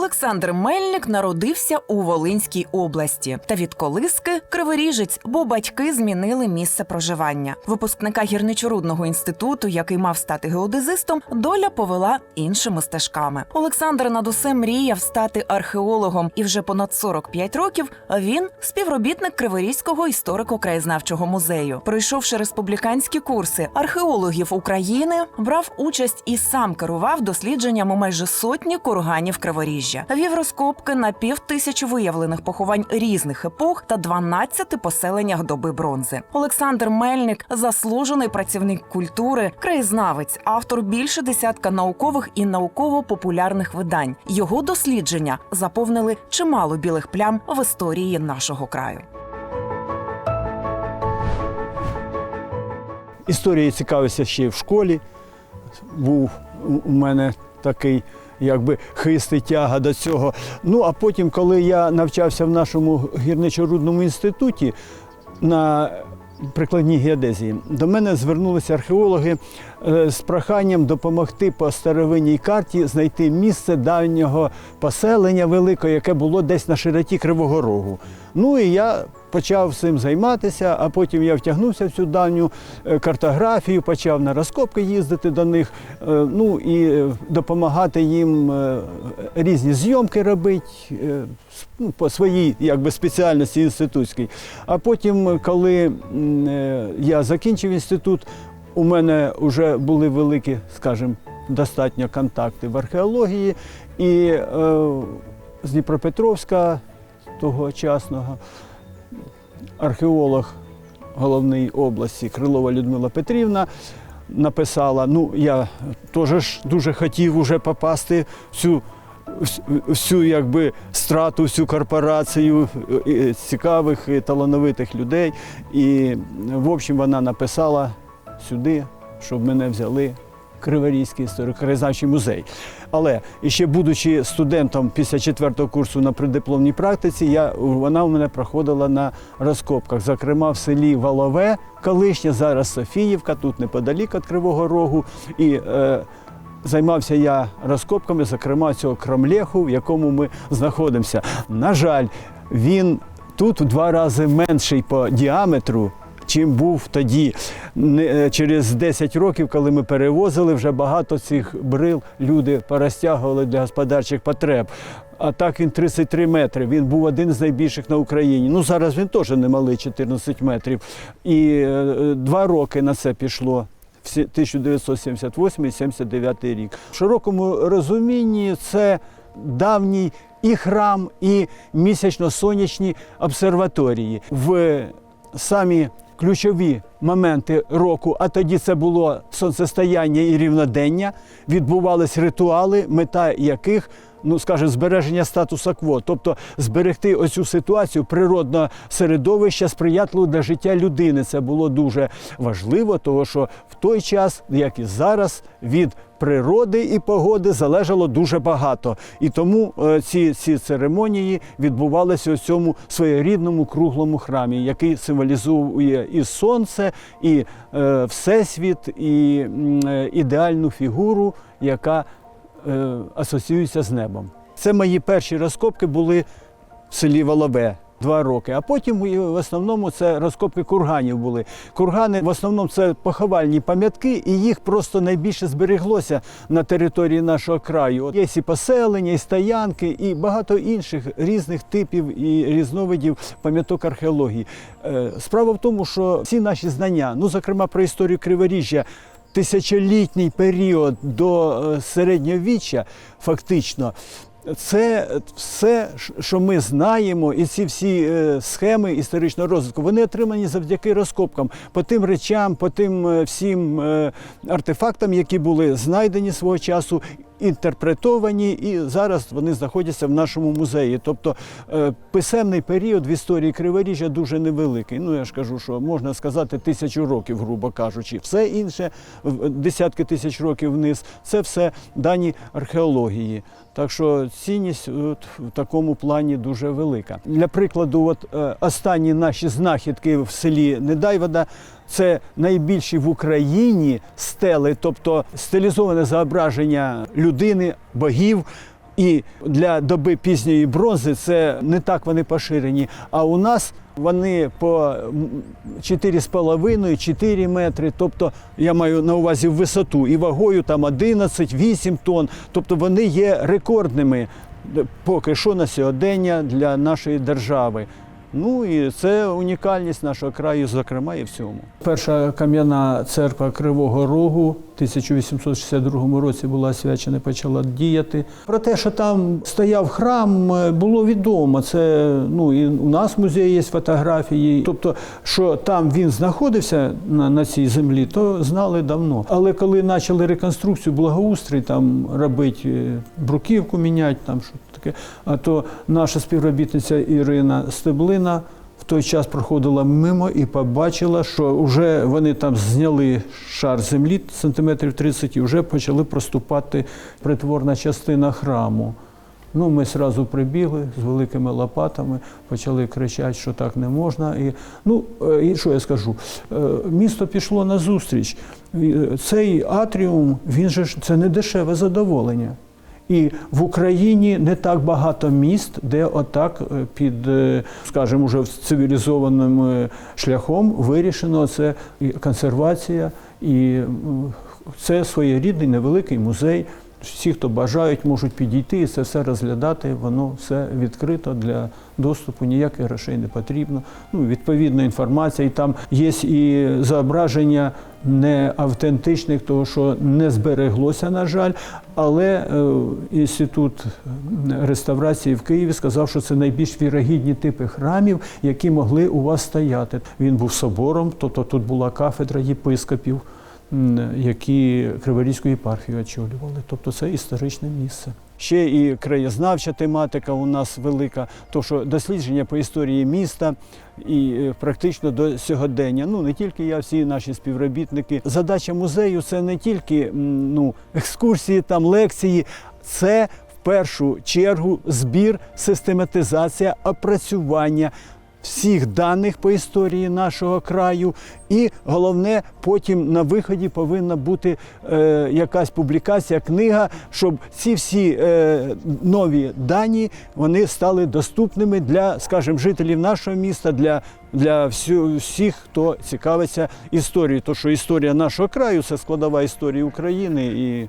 Олександр Мельник народився у Волинській області та від колиски криворіжець, бо батьки змінили місце проживання. Випускника гірничорудного інституту, який мав стати геодезистом, доля повела іншими стежками. Олександр над усе мріяв стати археологом, і вже понад 45 років він співробітник Криворізького історико-краєзнавчого музею. Пройшовши республіканські курси археологів України, брав участь і сам керував дослідженнями майже сотні курганів Криворіжжя. Вів розкопки на пів тисячі виявлених поховань різних епох та 12 поселеннях доби бронзи. Олександр Мельник заслужений працівник культури, краєзнавець, автор більше десятка наукових і науково-популярних видань. Його дослідження заповнили чимало білих плям в історії нашого краю. Історією цікавився ще в школі. Був у мене такий якби хисти тяга до цього. Ну а потім, коли я навчався в нашому гірничорудному інституті на прикладній геодезії, до мене звернулися археологи з проханням допомогти по старовинній карті знайти місце давнього поселення великого, яке було десь на широті Кривого Рогу. Ну і я почав цим займатися, а потім я втягнувся в цю давню е, картографію, почав на розкопки їздити до них, е, ну і е, допомагати їм е, різні зйомки робити е, ну, по своїй якби, спеціальності інститутській. А потім, е, коли е, я закінчив інститут, у мене вже були великі, скажімо, достатньо контакти в археології, і е, з Дніпропетровська тогочасного археолог головної області Крилова Людмила Петрівна написала: ну, я теж дуже хотів уже попасти в цю. вс- Всю якби страту, всю корпорацію е, цікавих і талановитих людей. І, в общем, вона написала сюди, щоб мене взяли Криворізький історико-краєзнавчий музей. Але ще будучи студентом після четвертого курсу на придипломній практиці, я, вона у мене проходила на розкопках, зокрема в селі Волове, колишнє, зараз Софіївка, тут неподалік від Кривого Рогу. І е, займався я розкопками, зокрема цього крамлеху, в якому ми знаходимося. На жаль, він тут в два рази менший по діаметру. Чим був тоді. Е, Через 10 років, коли ми перевозили, вже багато цих брил люди порозтягували для господарчих потреб. А так він 33 метри. Він був один з найбільших на Україні. Ну зараз він теж немалий, 14 метрів. І е, е, два роки на це пішло. 1978-79 рік. В широкому розумінні це давній і храм, і місячно-сонячні обсерваторії. В самі ключові моменти року, а тоді це було сонцестояння і рівнодення, відбувались ритуали, мета яких ну скажімо, збереження статуса кво, тобто зберегти оцю ситуацію природного середовища сприятливо для життя людини. Це було дуже важливо, тому що в той час, як і зараз, від природи і погоди залежало дуже багато. І тому е, ці, ці церемонії відбувалися у цьому своєрідному круглому храмі, який символізує і сонце, і е, всесвіт, і е, ідеальну фігуру, яка е, асоціюється з небом. Це мої перші розкопки були в селі Волове. Два роки, а потім в основному це розкопки курганів були. Кургани в основному це поховальні пам'ятки, і їх просто найбільше збереглося на території нашого краю. От Є і поселення, і стоянки, і багато інших різних типів і різновидів пам'яток археології. Е, Справа в тому, що всі наші знання, ну зокрема про історію Криворіжжя, тисячолітній період до е, середньовіччя, фактично. Це все, що ми знаємо, і ці всі е, схеми історичного розвитку, вони отримані завдяки розкопкам по тим речам, по тим е, всім артефактам, які були знайдені свого часу, інтерпретовані, і зараз вони знаходяться в нашому музеї. Тобто е, писемний період в історії Криворіжжя дуже невеликий. Ну я ж кажу, що можна сказати тисячу років, грубо кажучи. Все інше десятки тисяч років вниз. Це все дані археології. Так що цінність от, в такому плані дуже велика. Для прикладу, от е, останні наші знахідки в селі Недайвода це найбільші в Україні стели, тобто стилізоване зображення людини, богів І для доби пізньої бронзи це не так вони поширені. А у нас вони по м, 4,5-4 метри. Тобто я маю на увазі висоту і вагою там 11-8 тонн. Тобто вони є рекордними поки що на сьогодення для нашої держави. Ну і це унікальність нашого краю, зокрема, і в цьому. Перша кам'яна церква Кривого Рогу в 1862 році була освячена, почала діяти. Про те, що там стояв храм, е, було відомо. Це ну і у нас в музеї є фотографії. Тобто, що там він знаходився на, на цій землі, то знали давно. Але коли почали реконструкцію, благоустрій там робити, е, бруківку міняти, там що таке, а то наша співробітниця Ірина Стеблина в той час проходила мимо і побачила, що вже вони там зняли шар землі сантиметрів 30 і вже почали проступати притворна частина храму. Ну, ми одразу прибігли з великими лопатами, почали кричати, що так не можна. І, ну, е, і що я скажу? Е, Місто пішло на зустріч. Е, Цей атріум, він же це не дешеве задоволення. І в Україні не так багато міст, де отак е, під, е, скажімо, вже цивілізованим е, шляхом вирішено це консервація, і це своєрідний невеликий музей. Всі, хто бажають, можуть підійти і це все розглядати. Воно все відкрито для доступу, ніяких грошей не потрібно. Ну, відповідна інформація. І там є і зображення не автентичних, того що не збереглося, на жаль. Але е, інститут реставрації в Києві сказав, що це найбільш вірогідні типи храмів, які могли у вас стояти. Він був собором, тобто тут була кафедра єпископів які Криворізьку єпархію очолювали. Тобто це історичне місце. Ще і краєзнавча тематика у нас велика, то що дослідження по історії міста і е, практично до сьогодення. Ну не тільки я, всі наші співробітники. Задача музею це не тільки ну, екскурсії, там лекції, це в першу чергу збір, систематизація, опрацювання всіх даних по історії нашого краю. І головне, потім на виході повинна бути е, якась публікація, книга, щоб ці всі е, нові дані вони стали доступними для, скажімо, жителів нашого міста, для, для всіх, хто цікавиться історією. То що історія нашого краю це складова історії України і.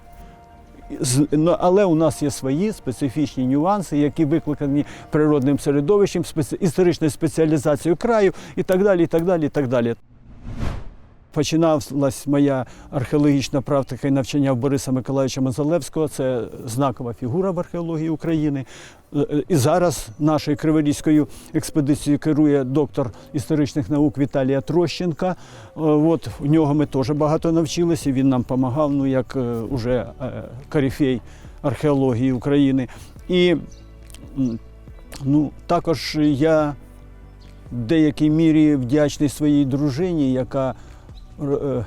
Ну, Але у нас є свої специфічні нюанси, які викликані природним середовищем, історичною спеціалізацією краю і так далі. і так далі, і так далі. Починалась моя археологічна практика і навчання в Бориса Миколаївича Мазалевського. Це знакова фігура в археології України. І зараз нашою криворізькою експедицією керує доктор історичних наук Віталія Трощенка. Е, От у нього ми теж багато навчилися. Він нам допомагав, ну як е, уже е, корифей археології України. І ну, також я в деякій мірі вдячний своїй дружині, яка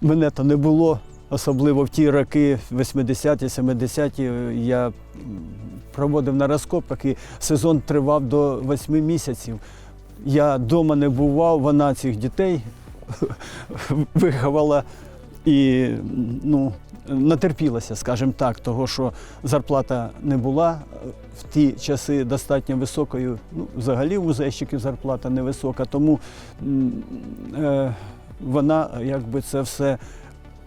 мене то не було, особливо в ті роки, 80-ті, 70-ті, я проводив на розкопках і сезон тривав до 8 місяців. Я вдома не бував, вона цих дітей виховала і ну, натерпілася, скажімо так, того, що зарплата не була в ті часи достатньо високою. Ну, взагалі у музейщиків зарплата невисока, тому е, вона якби це все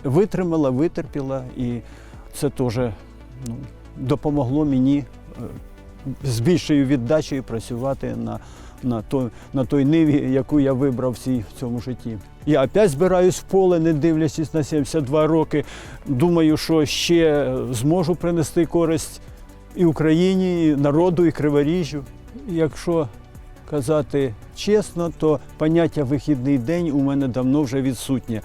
витримала, витерпіла, і це теж ну, допомогло мені е, з більшою віддачею працювати на, на, той, на той ниві, яку я вибрав в, цій, в цьому житті. Я опять збираюсь в поле, не дивлячись на 72 роки. Думаю, що ще зможу принести користь і Україні, і народу, і Криворіжжю. Якщо казати чесно, то поняття вихідний день у мене давно вже відсутнє.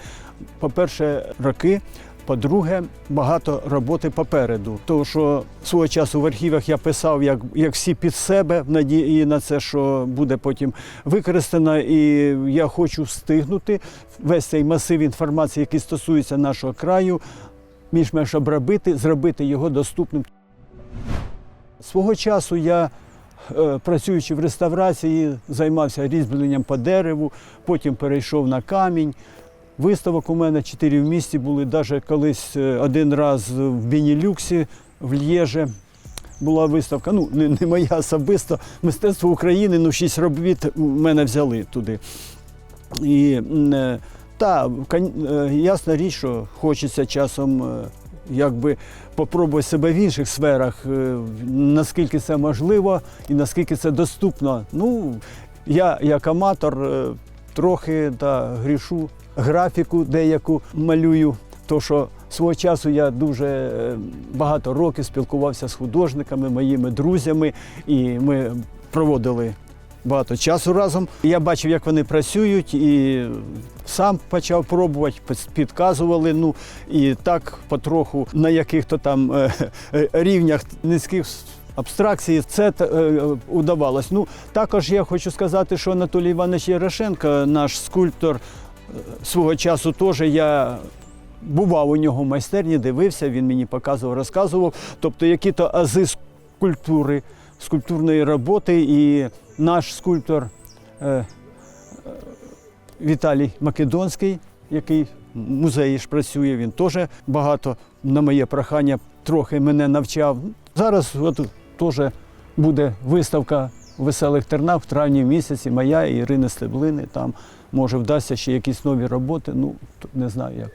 По-перше, роки. По-друге, багато роботи попереду. Тому що свого часу в архівах я писав, як, як всі під себе, в надії на це, що буде потім використано. І я хочу встигнути весь цей масив інформації, який стосується нашого краю, більш-менш обробити, зробити його доступним. Свого часу я, е, працюючи в реставрації, займався різьбленням по дереву, потім перейшов на камінь. Виставок у мене чотири в місті були, навіть колись е, один раз в Бенілюксі, в Лєже. була виставка. Ну, не, не моя особисто, мистецтво України, ну, шість робіт мене взяли туди. І е, та, е, ясна річ, що хочеться часом якби попробувати себе в інших сферах, наскільки це можливо і наскільки це доступно. Ну, я як аматор трохи та, грішу графіку деяку малюю. То, що свого часу я дуже е, багато років спілкувався з художниками, моїми друзями, і ми проводили багато часу разом. Я бачив, як вони працюють, і сам почав пробувати, підказували. Ну і так потроху на яких-то там е, е, рівнях низьких абстракцій це е, удавалось. Ну також я хочу сказати, що Анатолій Іванович Ярошенко, наш скульптор, свого часу теж я. Бував у нього в майстерні, дивився, він мені показував, розказував. Тобто, які-то ази скульптури, скульптурної роботи, і наш скульптор е, е, Віталій Македонський, який в музеї ж працює, він теж багато на моє прохання трохи мене навчав. Зараз от теж буде виставка веселих тернах в травні місяці, моя і Ірини Стеблини. Там може вдасться ще якісь нові роботи. Ну, не знаю як.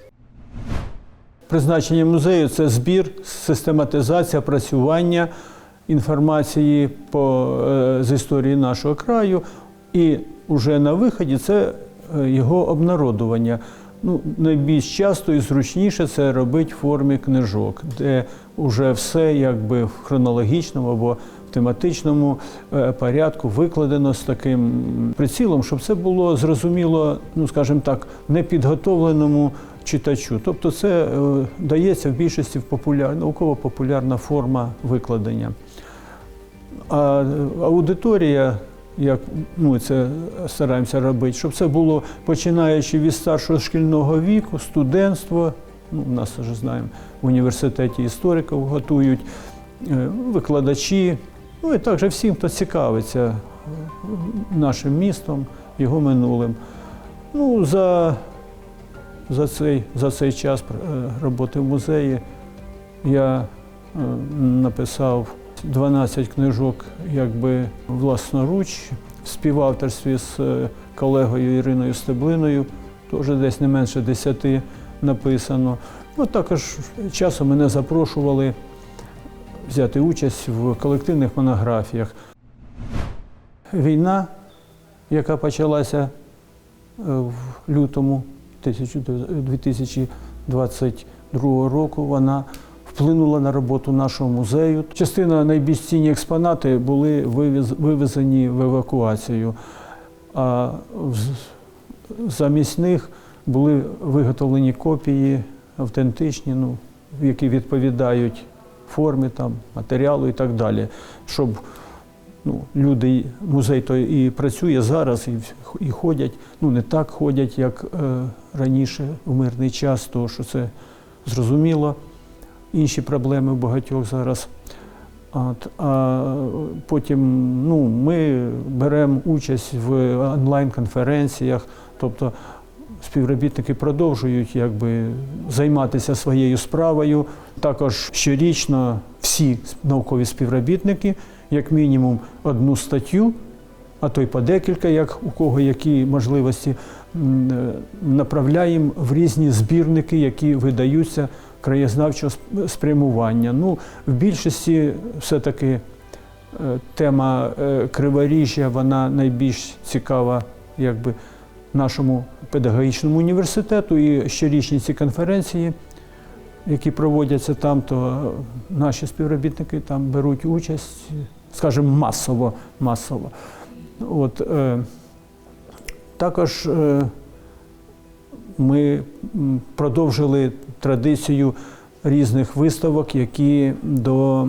Призначення музею це збір, систематизація, працювання інформації по, е, з історії нашого краю. І вже на виході це е, його обнародування. Ну, найбільш часто і зручніше це робити в формі книжок, де вже все якби в хронологічному або тематичному е, порядку викладено з таким прицілом, щоб це було зрозуміло, ну скажімо так, непідготовленому читачу. Тобто це е, дається в більшості в популяр... науково-популярна форма викладення. А аудиторія, як ми це стараємося робити, щоб це було починаючи від старшого шкільного віку, студентство. Ну, у нас вже знаємо, в університеті істориків готують, е, викладачі, ну і також всім, хто цікавиться нашим містом, його минулим. Ну, за, за, цей, за цей час е, роботи в музеї я е, написав 12 книжок якби власноруч в співавторстві з е, колегою Іриною Стеблиною, теж десь не менше 10 написано. Ну, також часом мене запрошували взяти участь в колективних монографіях. Війна, яка почалася е, в лютому 2022 року, вона вплинула на роботу нашого музею. Частина найбільш цінні експонати були вивезені в евакуацію, а замість них були виготовлені копії автентичні, ну, які відповідають формі там, матеріалу і так далі, щоб ну, люди, музей то і працює зараз, і, і ходять, ну не так ходять, як е, раніше в мирний час, тому що це зрозуміло. Інші проблеми у багатьох зараз. От, а потім ну, ми беремо участь в онлайн-конференціях, тобто співробітники продовжують якби, займатися своєю справою. Також щорічно всі наукові співробітники, як мінімум, одну статтю, а то й по декілька, як у кого які можливості, е, направляємо в різні збірники, які видаються краєзнавчого спрямування. Ну, в більшості все-таки е, тема е, криворіжжя, вона найбільш цікава якби, нашому педагогічному університету і щорічні ці конференції, які проводяться там, то наші співробітники там беруть участь, скажімо, масово. масово. От, е, також е, ми продовжили традицію різних виставок, які до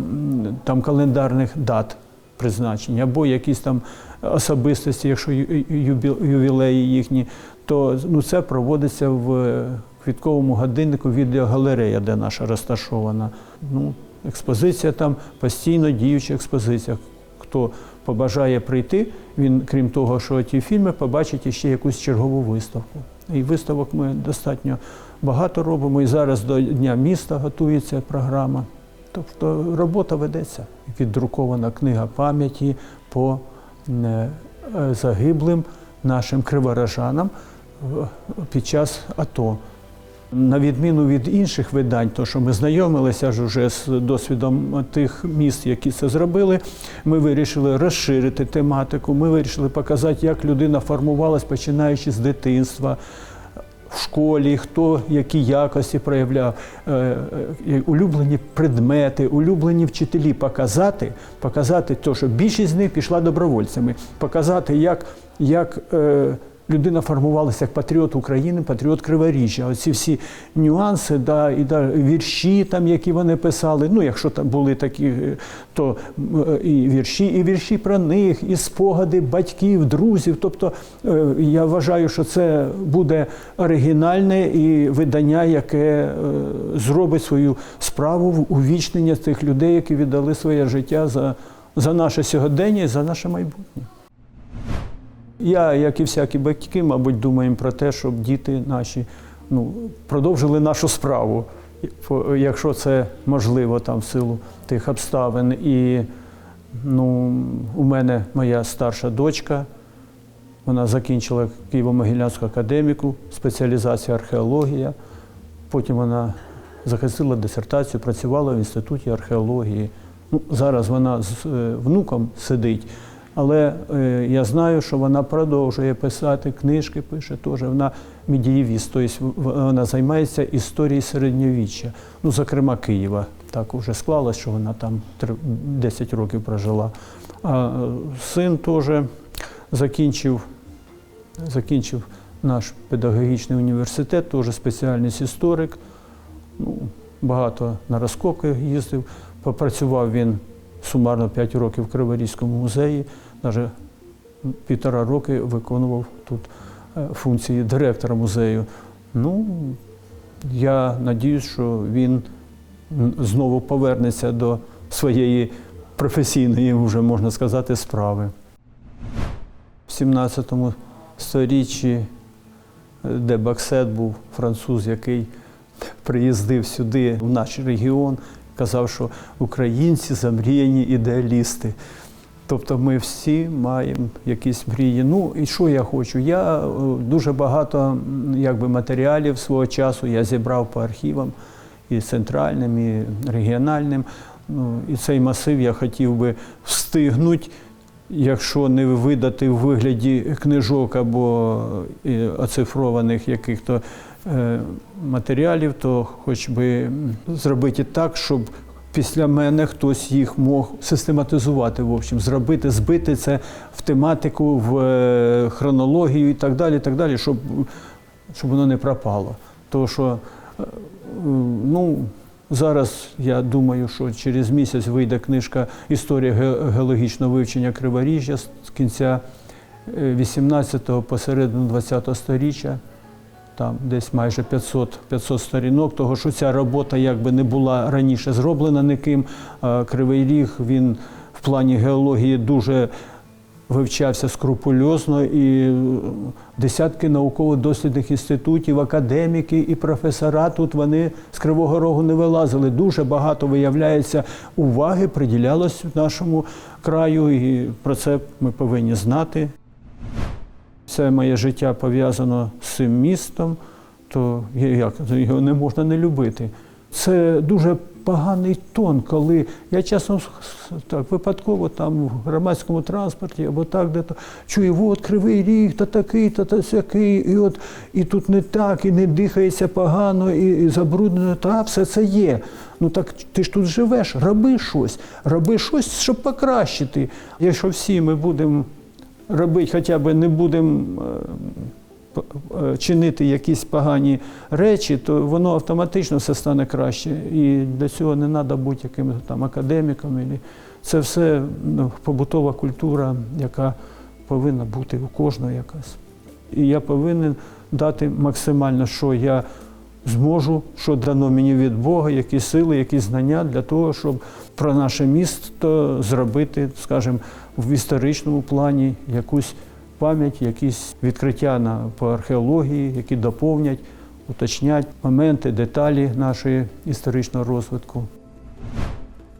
там, календарних дат призначені, або якісь там особистості, якщо ювілеї їхні, то ну, це проводиться в квітковому годиннику відеогалерея, де наша розташована. Ну, експозиція там постійно діюча експозиція. Хто побажає прийти, він, крім того, що ті фільми, побачить ще якусь чергову виставку. І виставок ми достатньо багато робимо. І зараз до Дня міста готується програма. Тобто робота ведеться. Віддрукована книга пам'яті по е, е, загиблим нашим криворожанам під час АТО. На відміну від інших видань, то що ми знайомилися ж уже з досвідом тих міст, які це зробили, ми вирішили розширити тематику. Ми вирішили показати, як людина формувалась, починаючи з дитинства. В школі, хто які якості проявляв, е, е, улюблені предмети, улюблені вчителі показати, показати те, що більшість з них пішла добровольцями, показати, як, як е, людина формувалася як патріот України, патріот Криворіжжя. Оці всі нюанси, да, і да, вірші, там, які вони писали. Ну, якщо там були такі, е, то е, і вірші, і вірші про них, і спогади батьків, друзів. Тобто е, я вважаю, що це буде оригінальне і видання, яке зробить свою справу в увічнення тих людей, які віддали своє життя за, за наше сьогодення і за наше майбутнє. Я, як і всякі батьки, мабуть, думаємо про те, щоб діти наші ну, продовжили нашу справу, якщо це можливо там в силу тих обставин. І ну, у мене моя старша дочка, вона закінчила Києво-Могилянську академіку, спеціалізація археологія. Потім вона захистила дисертацію, працювала в інституті археології. Ну, зараз вона з е, внуком сидить. Але е, я знаю, що вона продовжує писати книжки, пише теж. Вона медієвіст, тобто вона займається історією середньовіччя, ну, зокрема Києва. Так вже склалось, що вона там 10 років прожила. А е, син теж закінчив, закінчив наш педагогічний університет, теж спеціальність історик. Ну, багато на розкопки їздив. Попрацював він сумарно 5 років в Криворізькому музеї, навіть півтора роки виконував тут е, функції директора музею. Ну, я надіюсь, що він знову повернеться до своєї професійної, вже можна сказати, справи. В 17 сторіччі, е, де Баксет був француз, який приїздив сюди, в наш регіон, казав, що українці замріяні ідеалісти. Тобто ми всі маємо якісь мрії. Ну і що я хочу? Я е, дуже багато якби, матеріалів свого часу я зібрав по архівам і центральним, і регіональним. Ну, і цей масив я хотів би встигнути, якщо не видати в вигляді книжок або е, оцифрованих яких-то матеріалів, то хоч би зробити так, щоб після мене хтось їх мог систематизувати, в общем, зробити, збити це в тематику, в е, хронологію і так далі, так далі, щоб, щоб воно не пропало. Тому що е, ну, зараз я думаю, що через місяць вийде книжка Історія ге- геологічного вивчення Криворіжжя з кінця 18-го по середину 20-го сторіччя. Там десь майже 500, 500 сторінок, того що ця робота якби не була раніше зроблена ніким. Кривий Ріг він в плані геології дуже вивчався скрупульозно і десятки науково-дослідних інститутів, академіки і професора тут вони з Кривого Рогу не вилазили. Дуже багато виявляється уваги приділялось нашому краю, і про це ми повинні знати. Все моє життя пов'язано з цим містом, то як його не можна не любити. Це дуже поганий тон, коли я чесно так випадково там в громадському транспорті або так, де то чую, от кривий ріг, та такий, та, та сякий, і от і тут не так, і не дихається погано, і, і забруднено. Та все це є. Ну так ти ж тут живеш, роби щось, роби щось, щоб покращити. Якщо всі ми будемо робити, хоча б не будемо е, е, чинити якісь погані речі, то воно автоматично все стане краще. І для цього не треба бути якимось там академіком. Це все ну, побутова культура, яка повинна бути у кожного якась. І я повинен дати максимально, що я зможу, що дано мені від Бога, які сили, які знання для того, щоб про наше місто зробити, скажімо, в історичному плані якусь пам'ять, якісь відкриття на, по археології, які доповнять, уточнять моменти, деталі нашої історичного розвитку.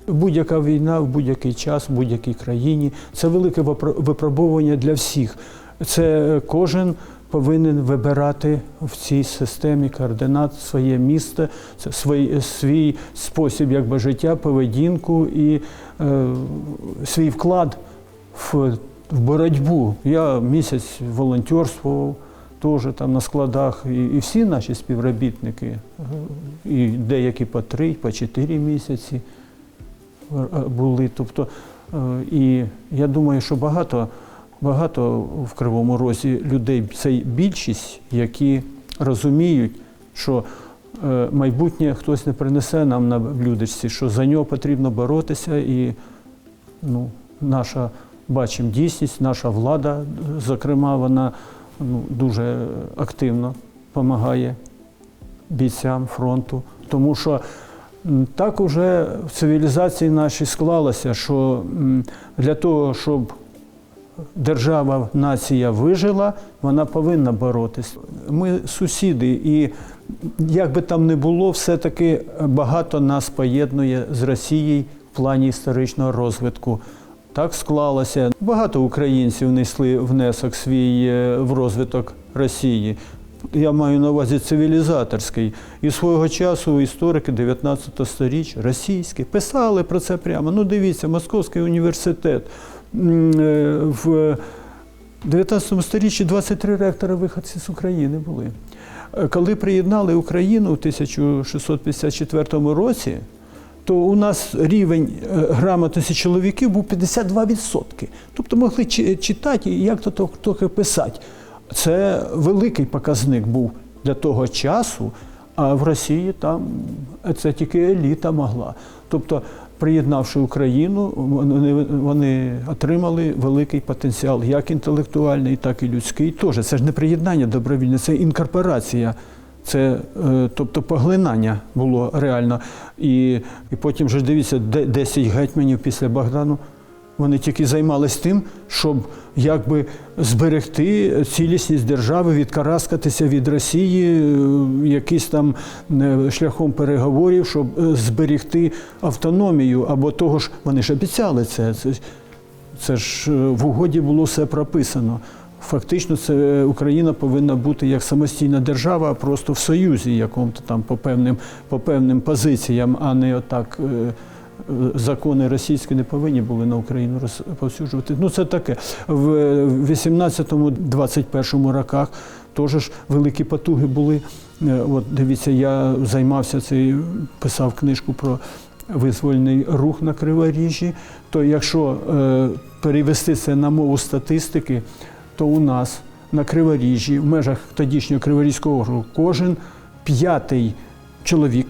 Будь-яка війна в будь-який час, в будь-якій країні це велике випро- випробування для всіх. Це кожен повинен вибирати в цій системі координат своє місце, свій, свій спосіб якби, життя, поведінку і е, свій вклад в, в боротьбу. Я місяць волонтерствував теж там на складах, і, і всі наші співробітники, і деякі по три, по чотири місяці е, були. Тобто, е, і я думаю, що багато, багато в Кривому Розі людей, це більшість, які розуміють, що е, майбутнє хтось не принесе нам на блюдечці, що за нього потрібно боротися, і ну, наша бачимо дійсність, наша влада, зокрема, вона ну, дуже активно допомагає бійцям фронту, тому що так уже в цивілізації нашій склалося, що для того, щоб держава, нація вижила, вона повинна боротись. Ми сусіди, і як би там не було, все-таки багато нас поєднує з Росією в плані історичного розвитку. Так склалося. Багато українців несли внесок свій е, в розвиток Росії. Я маю на увазі цивілізаторський. І свого часу історики 19 сторіччя, російські, писали про це прямо. Ну, дивіться, Московський університет в 19 сторіччі 23 ректора виходці з України були. Е, Коли приєднали Україну у 1654 році, то у нас рівень е, грамотності чоловіків був 52%. Тобто могли читати і як то- трохи писати. Це великий показник був для того часу, а в Росії там це тільки еліта могла. Тобто, приєднавши Україну, вони, отримали великий потенціал, як інтелектуальний, так і людський. Теж це ж не приєднання добровільне, це інкорпорація. Це, е, тобто, поглинання було реально. І, і потім вже дивіться, де- 10 гетьманів після Богдану. Вони тільки займалися тим, щоб якби зберегти цілісність держави, відкараскатися від Росії, е, якийсь там е, шляхом переговорів, щоб е, зберегти автономію. Або того ж, вони ж обіцяли це. Це, це ж в угоді було все прописано. Фактично, це Україна повинна бути як самостійна держава, а просто в союзі, якому-то там по певним, по певним позиціям, а не отак. Закони російські не повинні були на Україну розповсюджувати. Ну це таке. В 18-21 роках теж великі потуги були. Е, От дивіться, я займався цим, писав книжку про визвольний рух на Криворіжжі. То якщо е, перевести це на мову статистики, то у нас на Криворіжжі, в межах тодішнього Криворізького округу, кожен п'ятий чоловік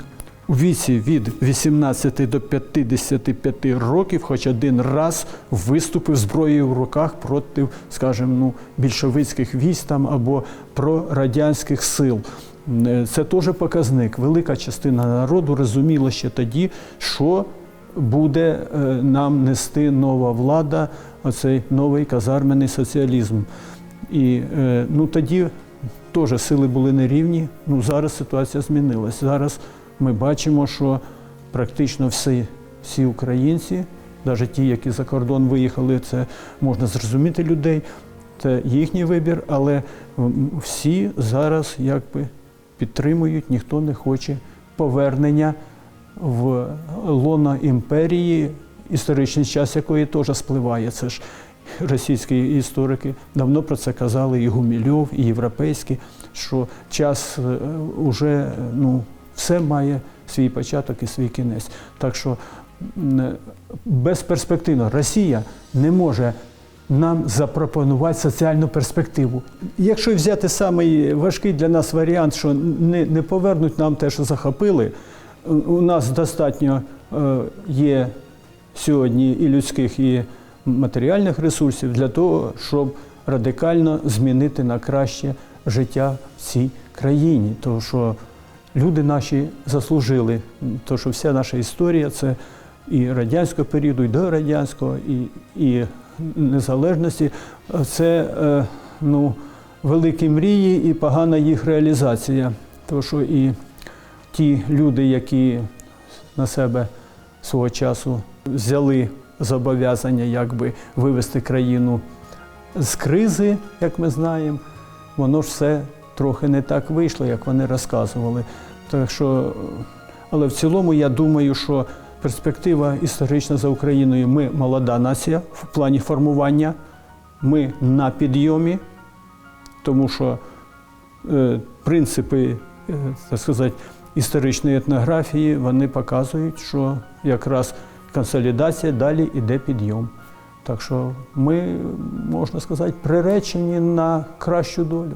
у віці від 18 до 55 років хоч один раз виступив зброєю в руках проти, скажімо, ну, більшовицьких військ там або прорадянських сил. Е, Це теж показник. Велика частина народу розуміла ще тоді, що буде е, нам нести нова влада, оцей новий казарменний соціалізм. І е, ну, тоді теж сили були нерівні. Ну, зараз ситуація змінилась. Зараз ми бачимо, що практично всі, всі українці, навіть ті, які за кордон виїхали, це можна зрозуміти людей, це їхній вибір, але всі зараз якби підтримують, ніхто не хоче повернення в лоно імперії, історичний час якої теж спливає. Це ж російські історики давно про це казали, і Гумільов, і європейські, що час е, уже ну, все має свій початок і свій кінець. Так що безперспективно Росія не може нам запропонувати соціальну перспективу. Якщо взяти самий важкий для нас варіант, що не, не повернуть нам те, що захопили, у- у нас достатньо е, є сьогодні і людських, і матеріальних ресурсів для того, щоб радикально змінити на краще життя в цій країні. Тому що люди наші заслужили, тому що вся наша історія це і радянського періоду, і до радянського, і, і незалежності. Це е, ну, великі мрії і погана їх реалізація. Тому що і ті люди, які на себе свого часу взяли зобов'язання якби вивести країну з кризи, як ми знаємо, воно ж все трохи не так вийшло, як вони розказували. Так що, але в цілому я думаю, що перспектива історична за Україною. Ми молода нація в плані формування, ми на підйомі, тому що е, принципи, е, так сказати, історичної етнографії вони показують, що якраз консолідація далі йде підйом. Так що ми, можна сказати, приречені на кращу долю.